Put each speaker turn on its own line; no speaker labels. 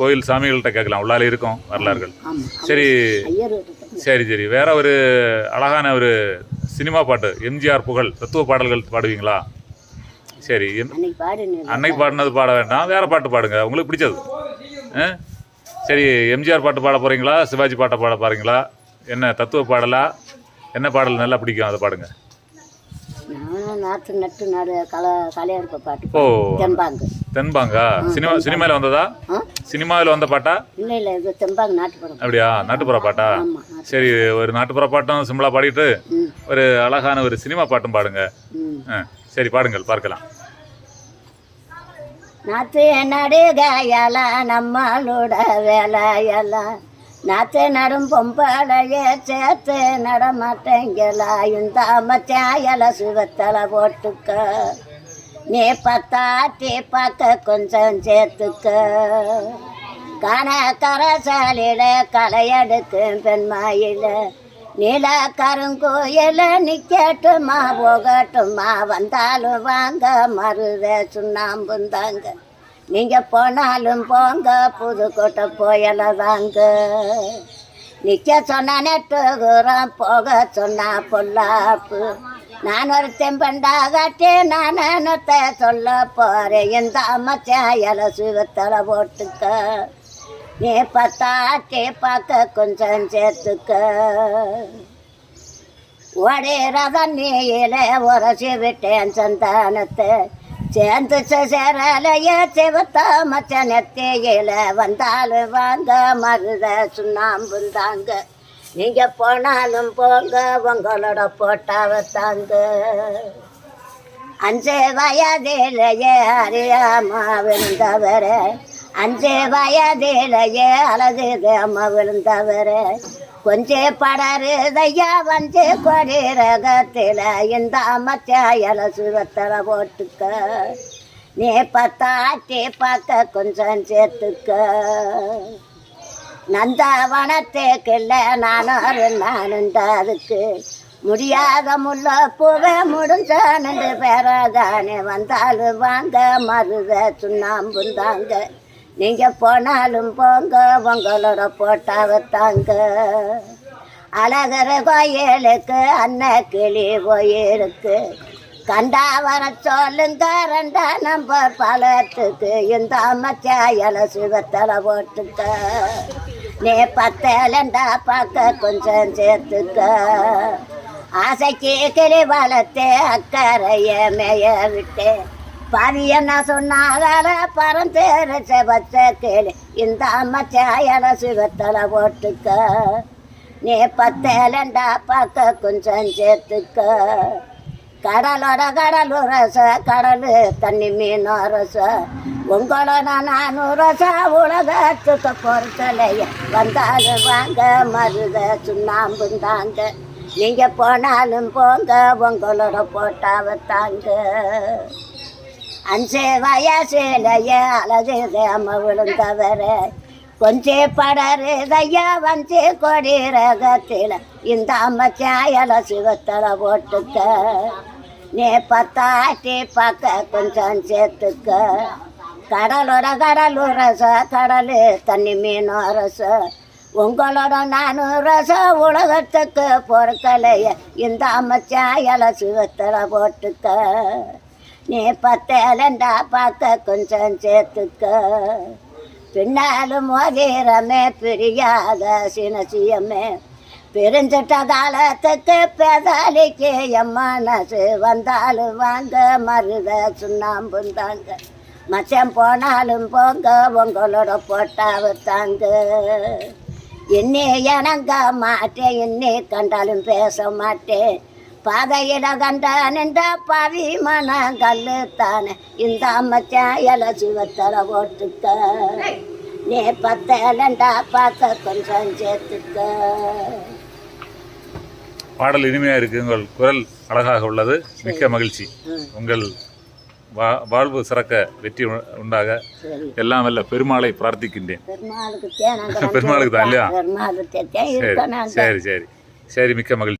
கோயில் சாமிகள்கிட்ட கேட்கலாம். உள்ளால இருக்கும் வரலாறுகள். சரி சரி சரி. வேற ஒரு அழகான ஒரு சினிமா பாட்டு எம்ஜிஆர் புகழ் தத்துவ பாடல்கள் பாடுவீங்களா? சரி
அன்னைக்கு பாடு
அன்னைக்கு பாடினது பாட வேண்டாம். வேற பாட்டு பாடுங்க. உங்களுக்கு பிடிச்சது? சரி எம்ஜிஆர் பாட்டு பாட போறீங்களா? சிவாஜி பாட்டை பாட போறீங்களா? என்ன தத்துவ பாடலா? என்ன பாடல் நல்லா பிடிக்கும்? அதை பாடுங்க.
நாற்று நட்டு நடு களை கலையெடுப்ப பாட்டு.
ஓ.
தெம்பாங்கு.
தென்பாங்கா சினிமா சினிமாவில் வந்ததா? சினிமாவில் வந்த பாட்டா?
இல்லை இல்லை இது தெம்பாங்கு நாட்டுப்படம்
அப்படியா? நாட்டுப்புற பாட்டா?
ஆமா
சரி ஒரு நாட்டுப்புற பாட்டும் சிம்பிளா பாடிட்டு ஒரு அழகான ஒரு சினிமா பாட்டும் பாடுங்க. ஆ, சரி பாடுங்கள் பார்க்கலாம்.
நாத்து நடுகையல நம்மளோட வேலையெல்லாம். நாத்து நடும் பொம்பளைய சேர்த்து நடமாட்டேங்கலாயும் தாமத்தாயல மச்சாயல போட்டுக்க. நீ பத்தாட்டி பார்க்க கொஞ்சம் சேர்த்துக்க. கன கரசாலில களையெடுக்கும் பெண்மாயில நீல கருங்கோயில நிக்கட்டுமா போகட்டுமா வந்தாலும் வாங்க மருத சுண்ணாம்புந்தாங்க. நீங்க போனாலும் போங்க புதுக்கோட்டை போயல தாங்க நிக்க சொன்னா நெட்டுகுறோம் போக சொன்னா பொல்லாப்பு. நான் ஒரு தெம்பண்டாகட்டே நான் சொல்ல போறேன். இந்த அம்மச்சாயல சுவத்தலை போட்டுக்க. நீ பத்தாட்டி பார்க்க கொஞ்சம் சேர்த்துக்க. ஓடிறத நீயிலே உரசி விட்டேன் சந்தானத்தை. சேர்ந்து சேரலைய சிவத்த மச்ச நெத்தியில வந்தாலும் வாங்க மருத சுண்ணாம்புந்தாங்க நீங்க போனாலும் போங்க உங்களோட போட்டாவ தாங்க. அஞ்சு வயதிலேயே அறியாம விழுந்தவரே. அஞ்சு வயதிலேயே அழகு அம்மா விழுந்தவரே. கொஞ்சே படருதையா வந்து கொடி ரகத்தில் இந்த அமைச்சாயல சுரத்தல போட்டுக்க. நீ பத்தாட்டி பார்க்க கொஞ்சம் சேர்த்துக்க. நந்தவனத்துக்குள்ள நானும் நானுண்டு அதுக்கு. முடியாத முல்ல பூவே முடிஞ்சானுண்டு பேரதானே வந்தாலும் வாங்க மருத சுண்ணாம்புந்தாங்க நீங்க போனாலும் போங்க உங்களோட போட்டாவ தாங்க. அழகர் கோயிலுக்கு அன்ன கிளி போயிருக்கு. கண்டா வர சொல்லுங்க ரெண்டா நம்பர் பழத்துக்கு. இந்த அமைச்சாயல சிவத்தலை போட்டுக்க. நீ பத்தலண்டா பார்க்க கொஞ்சம் சேர்த்துக்க. ஆசைக்கு கிளி வளர்த்து அக்கறைய மேய விட்டு. பாதி என்ன பரந்தேர செவச்ச கேளு. இந்த அமைச்சாயல சிவத்தலை போட்டுக்க. நீ பத்தேலண்டா பார்க்க கொஞ்சம் சேர்த்துக்க. கடலோட கடலூர் ரச கடலு தண்ணி மீன் ரச உங்களோட நானூ ரச உலகத்துக்கு பொறுத்தலைய. வந்தாலும் வாங்க மருத சுண்ணாம்புந்தாங்க நீங்கள் போனாலும் போங்க உங்களோட போட்டாவை தாங்க. அஞ்சே வயசுலைய அழகு அம்மா விழுந்தவர. கொஞ்சே படருதையா வஞ்சே கொடி ரகத்தில் இந்த அம்மச்சாயல சிவத்தல போட்டுக்க. நீ பத்தாட்டி பார்க்க கொஞ்சம் சேர்த்துக்க. கடலோட கடலு ரச கடலு தண்ணி மீன் அரச. உங்களோட நானும் ரச உலகத்துக்கு பொறுக்கலைய இந்த அமைச்சாயல சிவத்தலை போட்டுக்க. நீ பத்தேலண்டா பார்க்க கொஞ்சம் சேர்த்துக்க. பின்னாலும் மோதிரமே பிரியாத சினசியமே. பிரிஞ்சிட்ட காலத்துக்கு பெதாலிக்கு என் வந்தாலும் வாங்க மருத சுண்ணாம்புந்தாங்க மச்சம் போனாலும் போங்க உங்களோட போட்டாவு தாங்க. இன்னே இணங்க மாட்டேன் இன்னே கண்டாலும் பேச மாட்டேன். பாதையில கண்ட நின்ற பாவி மனம் கல்லு தானே. இந்த அமைச்சன் இல சிவத்தலை போட்டுக்க. நீ பத்தலண்டா பார்க்க கொஞ்சம் சேர்த்துக்க.
பாடல் இனிமையா இருக்கு. உங்கள் குரல் அழகாக உள்ளது. மிக்க மகிழ்ச்சி. உங்கள் வா- வாழ்வு சிறக்க வெற்றி உண்டாக. எல்லாம் வல்ல பெருமாளை பிரார்த்திக்கின்றேன்.
பெருமாளுக்கு தேனாங்க
பெருமாளுக்கு தான் இல்லையா? சரி சரி. சரி மிக்க மகிழ்ச்சி.